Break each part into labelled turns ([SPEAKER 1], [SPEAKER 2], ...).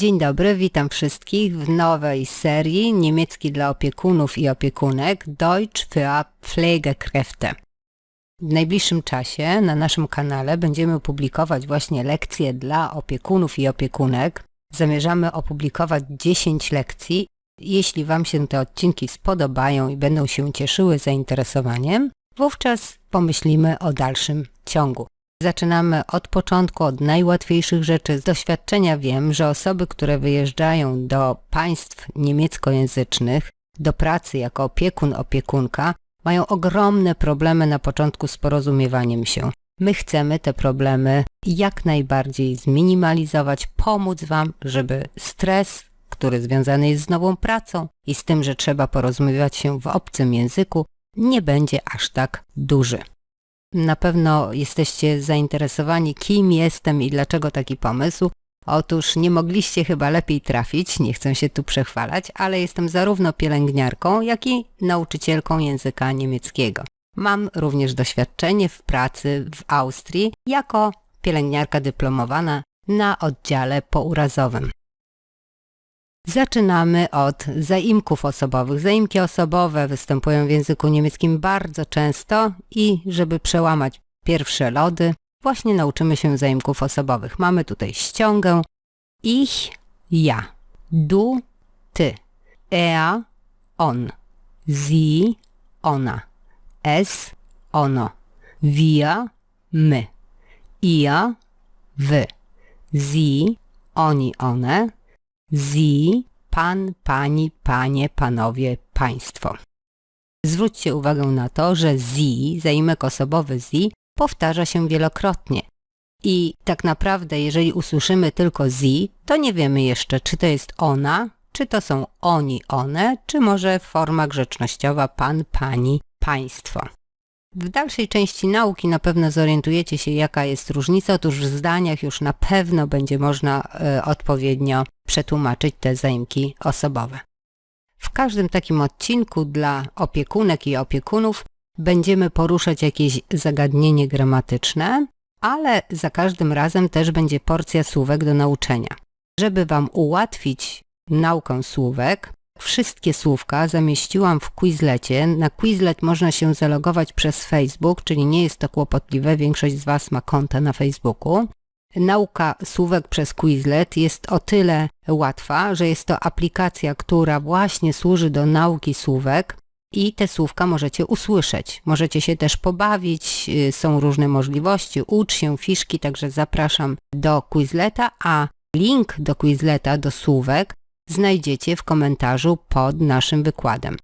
[SPEAKER 1] Dzień dobry, witam wszystkich w nowej serii niemiecki dla opiekunów i opiekunek Deutsch für Pflegekräfte. W najbliższym czasie na naszym kanale będziemy publikować właśnie lekcje dla opiekunów i opiekunek. Zamierzamy opublikować 10 lekcji. Jeśli Wam się te odcinki spodobają i będą się cieszyły zainteresowaniem, wówczas pomyślimy o dalszym ciągu. Zaczynamy od początku, od najłatwiejszych rzeczy. Z doświadczenia wiem, że osoby, które wyjeżdżają do państw niemieckojęzycznych, do pracy jako opiekun, opiekunka, mają ogromne problemy na początku z porozumiewaniem się. My chcemy te problemy jak najbardziej zminimalizować, pomóc Wam, żeby stres, który związany jest z nową pracą i z tym, że trzeba porozumiewać się w obcym języku, nie będzie aż tak duży. Na pewno jesteście zainteresowani, kim jestem i dlaczego taki pomysł. Otóż nie mogliście chyba lepiej trafić, nie chcę się tu przechwalać, ale jestem zarówno pielęgniarką, jak i nauczycielką języka niemieckiego. Mam również doświadczenie w pracy w Austrii jako pielęgniarka dyplomowana na oddziale pourazowym. Zaczynamy od zaimków osobowych. Zaimki osobowe występują w języku niemieckim bardzo często i żeby przełamać pierwsze lody, właśnie nauczymy się zaimków osobowych. Mamy tutaj ściągę. Ich, ja, du, ty, er, on, sie, ona, es, ono, wir, my, ihr, wy, sie, oni, one, Sie, pan, pani, panie, panowie, państwo. Zwróćcie uwagę na to, że sie, zaimek osobowy sie, powtarza się wielokrotnie. I tak naprawdę, jeżeli usłyszymy tylko sie, to nie wiemy jeszcze, czy to jest ona, czy to są oni, one, czy może forma grzecznościowa pan, pani, państwo. W dalszej części nauki na pewno zorientujecie się, jaka jest różnica. Otóż w zdaniach już na pewno będzie można y, odpowiednio przetłumaczyć te zaimki osobowe. W każdym takim odcinku dla opiekunek i opiekunów będziemy poruszać jakieś zagadnienie gramatyczne, ale za każdym razem też będzie porcja słówek do nauczenia. Żeby Wam ułatwić naukę słówek, wszystkie słówka zamieściłam w Quizlecie. Na Quizlet można się zalogować przez Facebook, czyli nie jest to kłopotliwe, większość z Was ma konta na Facebooku. Nauka słówek przez Quizlet jest o tyle łatwa, że jest to aplikacja, która właśnie służy do nauki słówek i te słówka możecie usłyszeć. Możecie się też pobawić, y, są różne możliwości, ucz się fiszki, także zapraszam do Quizleta, a link do Quizleta, do słówek znajdziecie w komentarzu pod naszym wykładem.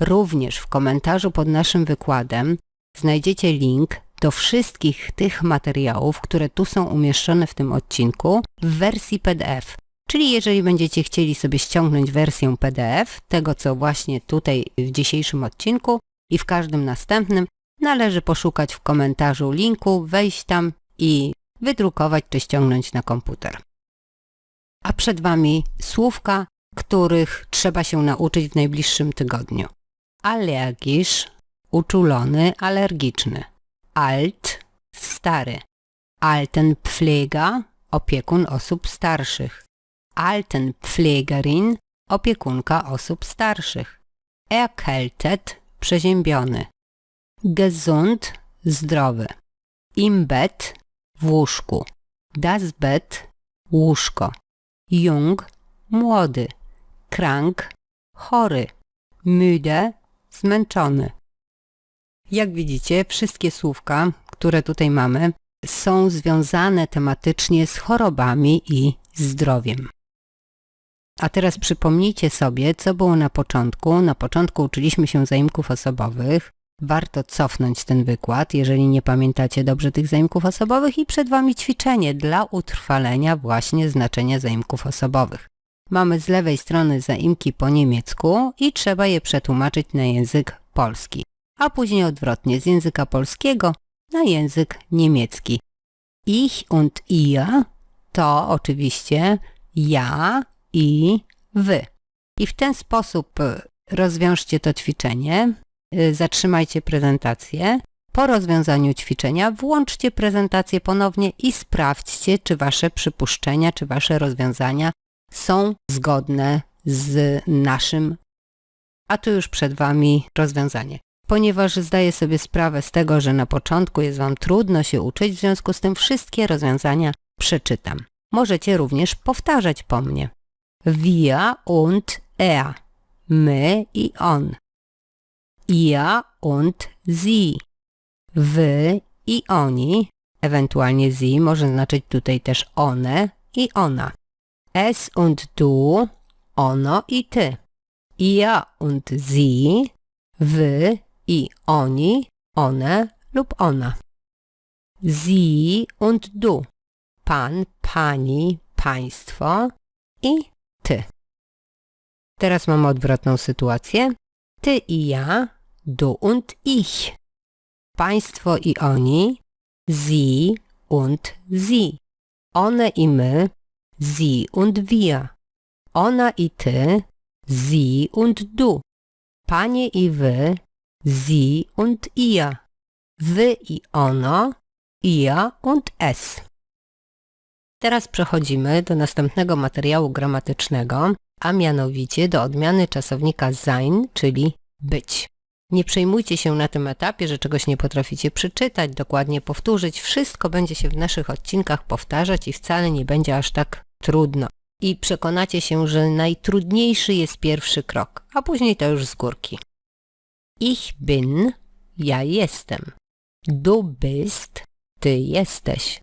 [SPEAKER 1] Również w komentarzu pod naszym wykładem znajdziecie link do wszystkich tych materiałów, które tu są umieszczone w tym odcinku w wersji PDF. Czyli jeżeli będziecie chcieli sobie ściągnąć wersję PDF tego, co właśnie tutaj w dzisiejszym odcinku i w każdym następnym, należy poszukać w komentarzu linku, wejść tam i wydrukować czy ściągnąć na komputer. A przed Wami słówka, których trzeba się nauczyć w najbliższym tygodniu. Alergisz, uczulony, alergiczny alt, stary. Altenpfleger, opiekun osób starszych. Altenpflegerin, opiekunka osób starszych. Erkältet, przeziębiony. Gesund, zdrowy. Im Bett, w łóżku. Das Bett, łóżko. Jung, młody. Krank, chory. Müde, zmęczony. Jak widzicie, wszystkie słówka, które tutaj mamy, są związane tematycznie z chorobami i zdrowiem. A teraz przypomnijcie sobie, co było na początku. Na początku uczyliśmy się zaimków osobowych. Warto cofnąć ten wykład, jeżeli nie pamiętacie dobrze tych zaimków osobowych i przed Wami ćwiczenie dla utrwalenia właśnie znaczenia zaimków osobowych. Mamy z lewej strony zaimki po niemiecku i trzeba je przetłumaczyć na język polski a później odwrotnie z języka polskiego na język niemiecki. Ich und ihr to oczywiście ja i wy. I w ten sposób e, rozwiążcie to ćwiczenie, zatrzymajcie prezentację. Po rozwiązaniu ćwiczenia włączcie prezentację ponownie i sprawdźcie, czy wasze przypuszczenia, czy wasze rozwiązania są zgodne z naszym, a tu już przed Wami rozwiązanie. Ponieważ zdaję sobie sprawę z tego, że na początku jest Wam trudno się uczyć, w związku z tym wszystkie rozwiązania przeczytam. Możecie również powtarzać po mnie. Wir und er. My i on. Ihr und sie. Wy i oni. Ewentualnie sie może znaczyć tutaj też one i ona. Es und du. Ono i ty. Ihr und sie. Wy i oni. One lub ona. Sie und du. Pan, pani, państwo i ty. Teraz mamy odwrotną sytuację. Ty i ja, du und ich. Państwo i oni, sie und sie. One i my, sie und wir. Ona i ty, sie und du. Panie i wy, sie und ihr. Wy i ono, ihr und es. Teraz przechodzimy do następnego materiału gramatycznego, a mianowicie do odmiany czasownika sein, czyli być. Nie przejmujcie się na tym etapie, że czegoś nie potraficie przeczytać, dokładnie powtórzyć. Wszystko będzie się w naszych odcinkach powtarzać i wcale nie będzie aż tak trudno. I przekonacie się, że najtrudniejszy jest pierwszy krok, a później to już z górki. Ich bin, ja jestem. Du bist, ty jesteś.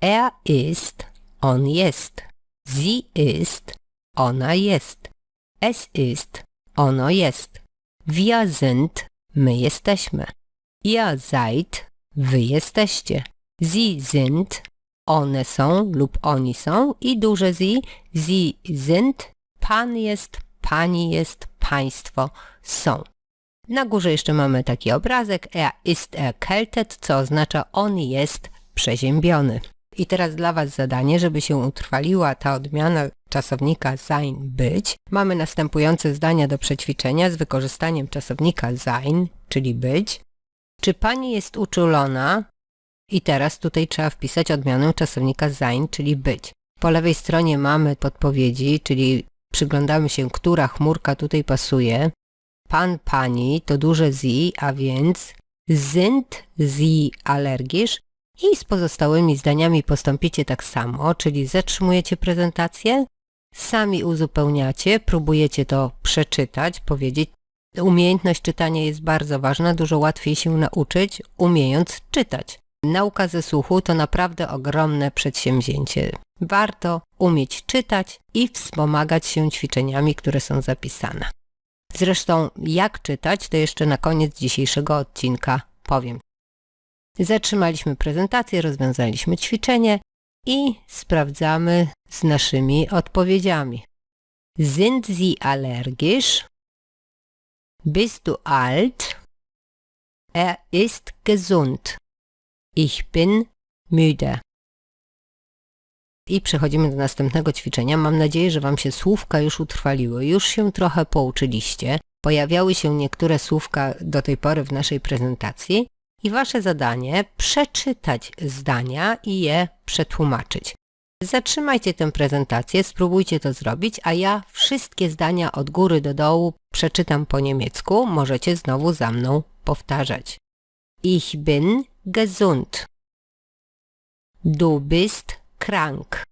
[SPEAKER 1] Er ist, on jest. Sie ist, ona jest. Es ist, ono jest. Wir sind, my jesteśmy. Ihr seid, wy jesteście. Sie sind, one są lub oni są i duże sie, sie sind, pan jest, pani jest, państwo są. Na górze jeszcze mamy taki obrazek, er ist erkältet, co oznacza on jest przeziębiony. I teraz dla Was zadanie, żeby się utrwaliła ta odmiana czasownika sein być. Mamy następujące zdania do przećwiczenia z wykorzystaniem czasownika sein, czyli być. Czy Pani jest uczulona? I teraz tutaj trzeba wpisać odmianę czasownika sein, czyli być. Po lewej stronie mamy podpowiedzi, czyli przyglądamy się, która chmurka tutaj pasuje. Pan, pani to duże sie, a więc sind sie allergisch? I z pozostałymi zdaniami postąpicie tak samo, czyli zatrzymujecie prezentację, sami uzupełniacie, próbujecie to przeczytać, powiedzieć. Umiejętność czytania jest bardzo ważna, dużo łatwiej się nauczyć, umiejąc czytać. Nauka ze słuchu to naprawdę ogromne przedsięwzięcie. Warto umieć czytać i wspomagać się ćwiczeniami, które są zapisane. Zresztą jak czytać, to jeszcze na koniec dzisiejszego odcinka powiem. Zatrzymaliśmy prezentację, rozwiązaliśmy ćwiczenie i sprawdzamy z naszymi odpowiedziami. Sind Sie allergisch? Bist du alt? Er ist gesund. Ich bin müde. I przechodzimy do następnego ćwiczenia. Mam nadzieję, że Wam się słówka już utrwaliły, już się trochę pouczyliście. Pojawiały się niektóre słówka do tej pory w naszej prezentacji i Wasze zadanie przeczytać zdania i je przetłumaczyć. Zatrzymajcie tę prezentację, spróbujcie to zrobić, a ja wszystkie zdania od góry do dołu przeczytam po niemiecku. Możecie znowu za mną powtarzać. Ich bin gesund. Du bist krank.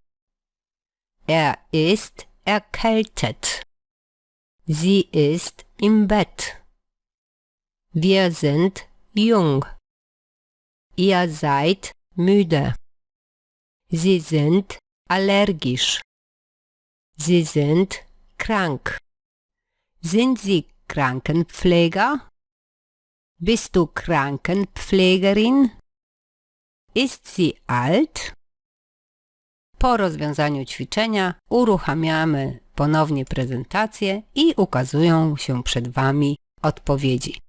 [SPEAKER 1] Er ist erkältet. Sie ist im Bett. Wir sind jung. Ihr seid müde. Sie sind allergisch. Sie sind krank. Sind Sie Krankenpfleger? Bist du Krankenpflegerin? Ist sie alt? Po rozwiązaniu ćwiczenia uruchamiamy ponownie prezentację i ukazują się przed Wami odpowiedzi.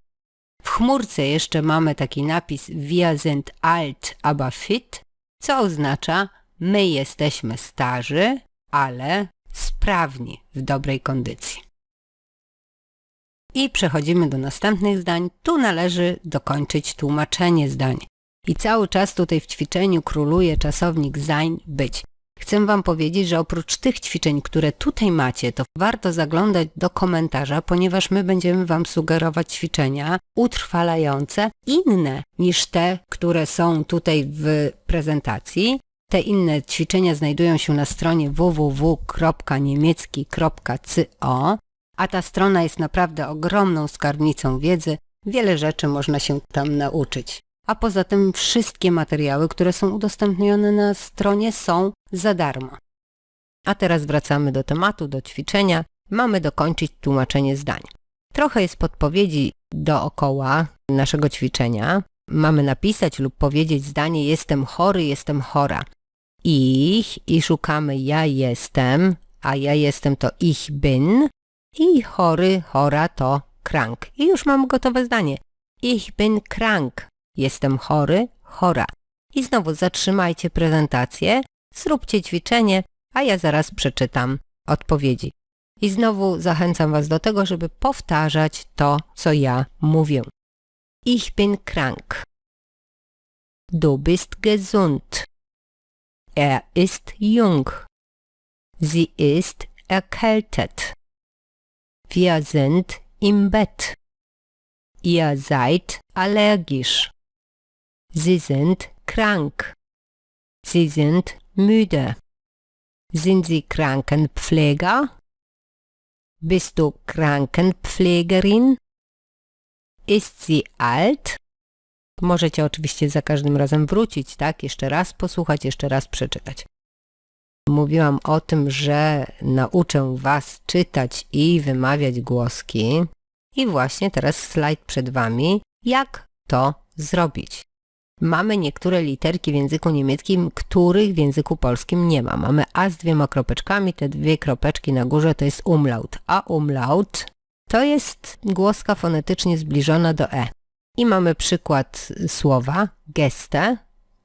[SPEAKER 1] W chmurce jeszcze mamy taki napis Wir sind alt, aber fit, co oznacza my jesteśmy starzy, ale sprawni, w dobrej kondycji. I przechodzimy do następnych zdań. Tu należy dokończyć tłumaczenie zdań. I cały czas tutaj w ćwiczeniu króluje czasownik sein, być. Chcę Wam powiedzieć, że oprócz tych ćwiczeń, które tutaj macie, to warto zaglądać do komentarza, ponieważ my będziemy Wam sugerować ćwiczenia utrwalające inne niż te, które są tutaj w prezentacji. Te inne ćwiczenia znajdują się na stronie www.niemiecki.co, a ta strona jest naprawdę ogromną skarbnicą wiedzy. Wiele rzeczy można się tam nauczyć. A poza tym wszystkie materiały, które są udostępnione na stronie są za darmo. A teraz wracamy do tematu, do ćwiczenia. Mamy dokończyć tłumaczenie zdań. Trochę jest podpowiedzi dookoła naszego ćwiczenia. Mamy napisać lub powiedzieć zdanie jestem chory, jestem chora. Ich i szukamy ja jestem, a ja jestem to ich bin i chory, chora to krank. I już mam gotowe zdanie. Ich bin krank. Jestem chory, chora. I znowu zatrzymajcie prezentację, zróbcie ćwiczenie, a ja zaraz przeczytam odpowiedzi. I znowu zachęcam Was do tego, żeby powtarzać to, co ja mówię. Ich bin krank. Du bist gesund. Er ist jung. Sie ist erkältet. Wir sind im Bett. Ihr seid allergisch. Sie sind krank. Sie sind müde. Sind Sie Krankenpfleger? Bist du Krankenpflegerin? Ist sie alt? Możecie oczywiście za każdym razem wrócić, tak? Jeszcze raz posłuchać, jeszcze raz przeczytać. Mówiłam o tym, że nauczę Was czytać i wymawiać głoski. I właśnie teraz slajd przed Wami, jak to zrobić. Mamy niektóre literki w języku niemieckim, których w języku polskim nie ma. Mamy a z dwiema kropeczkami, te dwie kropeczki na górze to jest umlaut, a umlaut to jest głoska fonetycznie zbliżona do e. I mamy przykład słowa geste,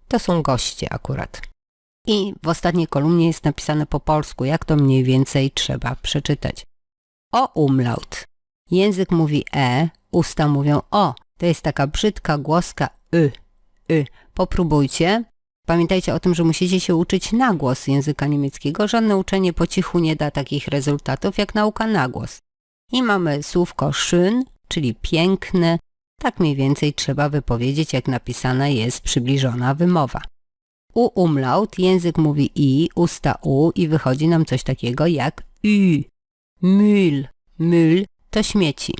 [SPEAKER 1] to są goście akurat. I w ostatniej kolumnie jest napisane po polsku, jak to mniej więcej trzeba przeczytać. O umlaut. Język mówi e, usta mówią o. To jest taka brzydka głoska y, y. Popróbujcie. Pamiętajcie o tym, że musicie się uczyć na głos języka niemieckiego. Żadne uczenie po cichu nie da takich rezultatów jak nauka na głos. I mamy słówko schön, czyli piękny. Tak mniej więcej trzeba wypowiedzieć, jak napisana jest przybliżona wymowa. U umlaut język mówi i, usta u i wychodzi nam coś takiego jak ü. Müll. Müll to śmieci.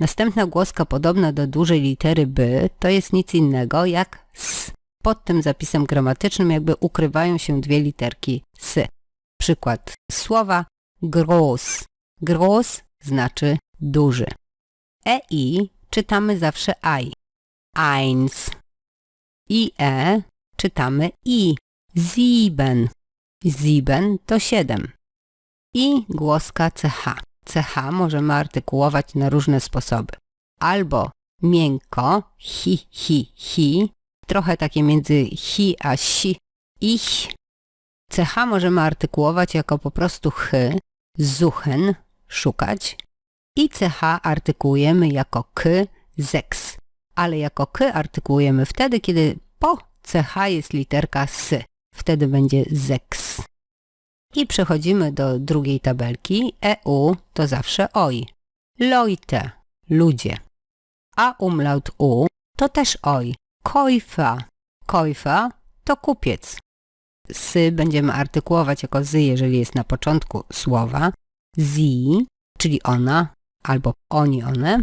[SPEAKER 1] Następna głoska podobna do dużej litery b to jest nic innego jak s. Pod tym zapisem gramatycznym jakby ukrywają się dwie literki s. Przykład słowa groß. Groß znaczy duży. E i czytamy zawsze i. Eins. I e czytamy i. Sieben. Sieben to siedem. I głoska ch. Ch możemy artykułować na różne sposoby. Albo miękko, hi, hi, hi, trochę takie między hi a si, ich. ch możemy artykułować jako po prostu chy, zuchen, szukać. I ch artykułujemy jako k, zeks. Ale jako k artykułujemy wtedy, kiedy po ch jest literka s. Wtedy będzie zeks. I przechodzimy do drugiej tabelki. EU to zawsze oj. Leute, ludzie. A umlaut u to też oj. Käufer. Käufer to kupiec. Sy będziemy artykułować jako zy, jeżeli jest na początku słowa. Sie, czyli ona albo oni, one.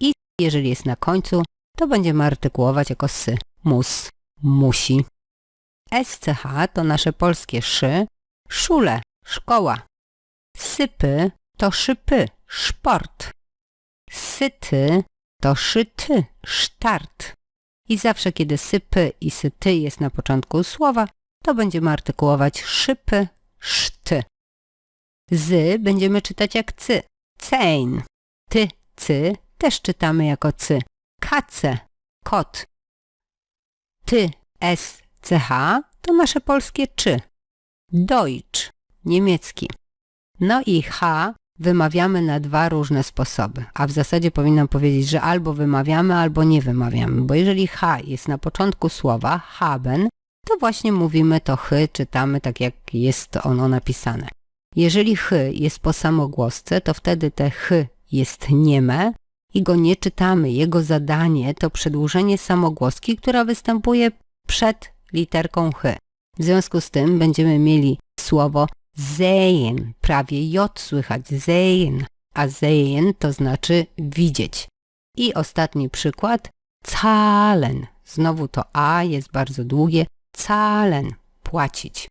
[SPEAKER 1] I jeżeli jest na końcu, to będziemy artykułować jako sy. Mus, musi. SCH to nasze polskie szy, szule, szkoła. Sypy to szypy, szport. Syty to szyty, sztart. I zawsze kiedy sypy i syty jest na początku słowa, to będziemy artykułować szypy, szty. Z będziemy czytać jak cy, cein. Ty, cy też czytamy jako cy. Kace, kot. Ty, s, ch to nasze polskie czy. Deutsch, niemiecki. No i H wymawiamy na dwa różne sposoby, a w zasadzie powinnam powiedzieć, że albo wymawiamy, albo nie wymawiamy, bo jeżeli H jest na początku słowa, haben, to właśnie mówimy to chy, czytamy tak jak jest ono napisane. Jeżeli chy jest po samogłosce, to wtedy te chy jest nieme i go nie czytamy. Jego zadanie to przedłużenie samogłoski, która występuje przed literką chy. W związku z tym będziemy mieli słowo sehen, prawie j słychać, sehen, a sehen to znaczy widzieć. I ostatni przykład, zahlen. Znowu to a jest bardzo długie, zahlen, płacić.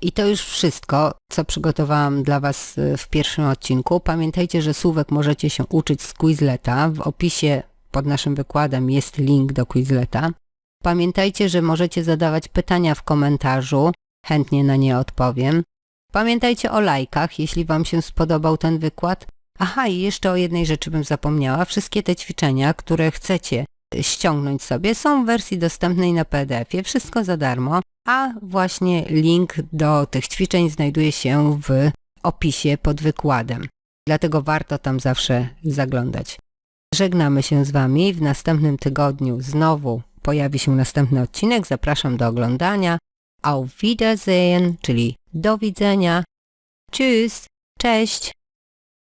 [SPEAKER 1] I to już wszystko, co przygotowałam dla Was y, w pierwszym odcinku. Pamiętajcie, że słówek możecie się uczyć z Quizleta. W opisie pod naszym wykładem jest link do Quizleta. Pamiętajcie, że możecie zadawać pytania w komentarzu, chętnie na nie odpowiem. Pamiętajcie o lajkach, jeśli Wam się spodobał ten wykład. Aha, i jeszcze o jednej rzeczy bym zapomniała. Wszystkie te ćwiczenia, które chcecie ściągnąć sobie, są w wersji dostępnej na PDF-ie. Wszystko za darmo, a właśnie link do tych ćwiczeń znajduje się w opisie pod wykładem. Dlatego warto tam zawsze zaglądać. Żegnamy się z Wami. W następnym tygodniu znowu pojawi się następny odcinek. Zapraszam do oglądania. Auf Wiedersehen, czyli do widzenia. Tschüss, cześć.